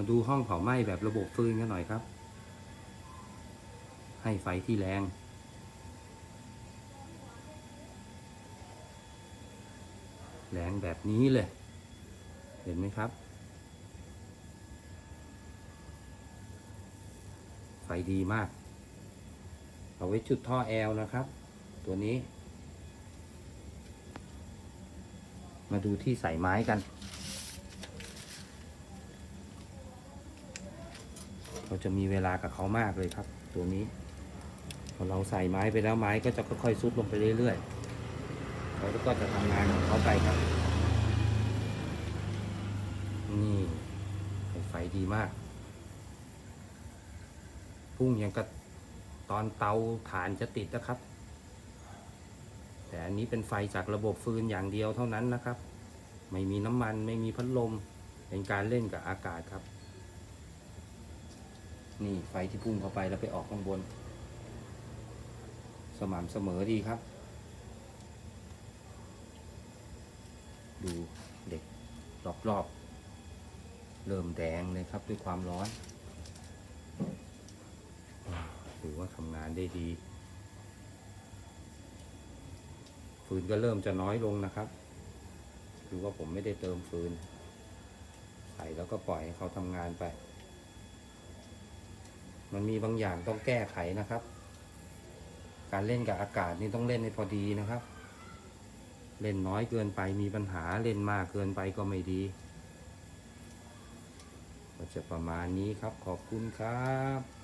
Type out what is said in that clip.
มาดูห้องเผาไหม้แบบระบบฟืนกันหน่อยครับ ให้ไฟที่แรง แรงแบบนี้เลย เห็นไหมครับ ไฟดีมาก เอาไว้จุดท่อแอลนะครับ ตัวนี้ มาดูที่ใส่ไม้กัน เราจะมีเวลากับเขามากเลยครับ ตัวนี้พอเราใส่ไม้ไปแล้วไม้ก็จะค่อยๆซุดลงไปเรื่อยๆเขาก็จะทำงานของเขาไปครับ นี่ไฟดีมาก พุ่งยังกับตอนเตาถ่านจะติดนะครับ แต่อันนี้เป็นไฟจากระบบฟืนอย่างเดียวเท่านั้นนะครับ ไม่มีน้ำมันไม่มีพัดลม เป็นการเล่นกับอากาศครับ นี่ไฟที่พุ่งเข้าไปแล้วไปออกข้างบน สม่ำเสมอดีครับ ดูเด็กรอบๆ เริ่มแดงเลยครับด้วยความร้อนถือว่าทำงานได้ดี ฟืนก็เริ่มจะน้อยลงนะครับคือว่าผมไม่ได้เติมฟืน ใส่แล้วก็ปล่อยให้เขาทำงานไป มันมีบางอย่างต้องแก้ไขนะครับ การเล่นกับอากาศนี่ต้องเล่นให้พอดีนะครับ เล่นน้อยเกินไปมีปัญหาเล่นมากเกินไปก็ไม่ดี ก็จะประมาณนี้ครับขอบคุณครับ